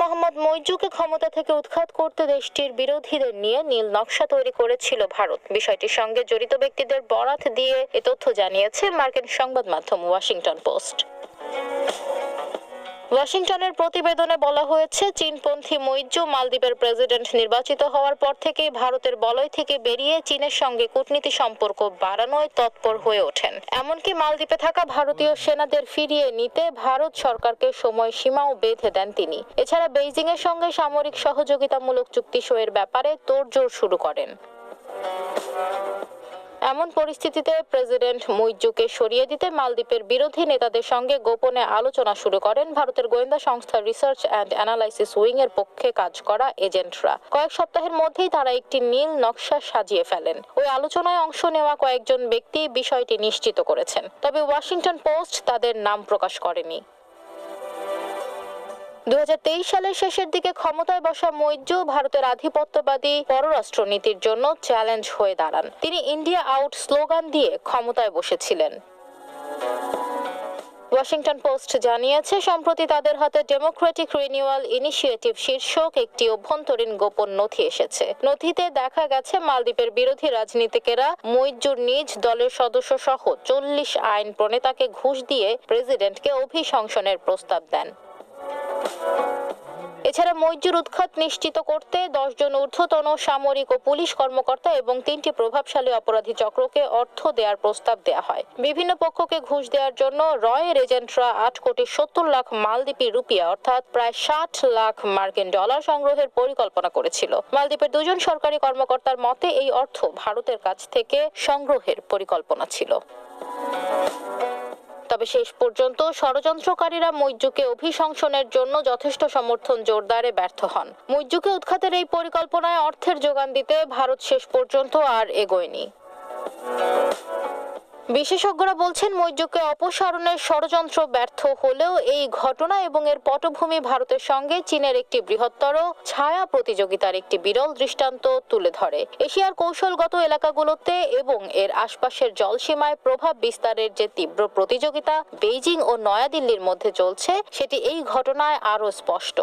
মোহাম্মদ মৈজুকে ক্ষমতা থেকে উৎখাত করতে দেশটির বিরোধীদের নিয়ে নীল নকশা তৈরি করেছিল ভারত। বিষয়টির সঙ্গে জড়িত ব্যক্তিদের বরাত দিয়ে এ তথ্য জানিয়েছে মার্কিন সংবাদ মাধ্যম ওয়াশিংটন পোস্ট। ওয়াশিংটনের প্রতিবেদনে বলা হয়েছে, চীনপন্থী মৈত্র মালদ্বীপের প্রেসিডেন্ট নির্বাচিত হওয়ার পর থেকেই ভারতের বলয় থেকে বেরিয়ে চীনের সঙ্গে কূটনীতি সম্পর্ক বাড়ানোয় তৎপর হয়ে ওঠেন। এমনকি মালদ্বীপে থাকা ভারতীয় সেনাদের ফিরিয়ে নিতে ভারত সরকারকে সময়সীমাও বেঁধে দেন তিনি। এছাড়া বেইজিং এর সঙ্গে সামরিক সহযোগিতামূলক চুক্তি সইয়ের ব্যাপারে তোড়জোড় শুরু করেন। এমন পরিস্থিতিতে প্রেসিডেন্ট মুইজুকে সরিয়ে দিতে মালদ্বীপের বিরোধী নেতাদের সঙ্গে গোপনে আলোচনা শুরু করেন ভারতের গোয়েন্দা সংস্থা রিসার্চ অ্যান্ড অ্যানালাইসিস উইং এর পক্ষে কাজ করা এজেন্টরা। কয়েক সপ্তাহের মধ্যেই তারা একটি নীল নকশা সাজিয়ে ফেলেন। ওই আলোচনায় অংশ নেওয়া কয়েকজন ব্যক্তি বিষয়টি নিশ্চিত করেছেন। তবে ওয়াশিংটন পোস্ট তাদের নাম প্রকাশ করেনি। দু হাজার তেইশ সালের শেষের দিকে ক্ষমতায় বসা মৈত্র ভারতের আধিপত্যবাদী পররাষ্ট্রনীতির জন্য চ্যালেঞ্জ হয়ে দাঁড়ান। তিনি ইন্ডিয়া আউট স্লোগান দিয়ে ক্ষমতায় বসেছিলেন। ওয়াশিংটন পোস্ট জানিয়েছে, সম্প্রতি তাদের হাতে ডেমোক্রেটিক রিনিউয়াল ইনিশিয়েটিভ শীর্ষক একটি অভ্যন্তরীণ গোপন নথি এসেছে। নথিতে দেখা গেছে, মালদ্বীপের বিরোধী রাজনীতিকেরা মৈজুর নিজ দলের সদস্য সহ চল্লিশ আইন প্রণেতাকে ঘুষ দিয়ে প্রেসিডেন্টকে অভিশংসনের প্রস্তাব দেন। এছাড়া মৈজুর উৎখাত নিশ্চিত করতে দশজন ঊর্ধ্বতন সামরিক ও পুলিশ কর্মকর্তা এবং তিনটি প্রভাবশালী অপরাধী চক্রকে অর্থ দেওয়ার প্রস্তাব দেওয়া হয়। বিভিন্ন পক্ষকে ঘুষ দেওয়ার জন্য রয়ের এজেন্টরা আট কোটি সত্তর লাখ মালদ্বীপি রুপিয়া, অর্থাৎ প্রায় ষাট লাখ মার্কিন ডলার সংগ্রহের পরিকল্পনা করেছিল। মালদ্বীপের দুজন সরকারি কর্মকর্তার মতে, এই অর্থ ভারতের কাছ থেকে সংগ্রহের পরিকল্পনা ছিল। তবে শেষ পর্যন্ত ষড়যন্ত্রকারীরা মৈজুকে অভিশংসনের জন্য যথেষ্ট সমর্থন জোরদারে ব্যর্থ হন। মৈজুকে উৎখাতের এই পরিকল্পনায় অর্থের যোগান দিতে ভারত শেষ পর্যন্ত আর এগোয়নি। বিশেষজ্ঞরা বলছেন মৈজুকে অপসারণের ষড়যন্ত্র ব্যর্থ হলেও এই ঘটনা এবং এর পটভূমি ভারতের সঙ্গে চীনের একটি বৃহত্তর ছায়া প্রতিযোগিতার একটি বিরল দৃষ্টান্ত তুলে ধরে। এশিয়ার কৌশলগত এলাকাগুলোতে এবং এর আশপাশের জলসীমায় প্রভাব বিস্তারের যে তীব্র প্রতিযোগিতা, বেইজিং ও নয়াদিল্লির মধ্যে চলছে, সেটি এই ঘটনায় আরও স্পষ্ট।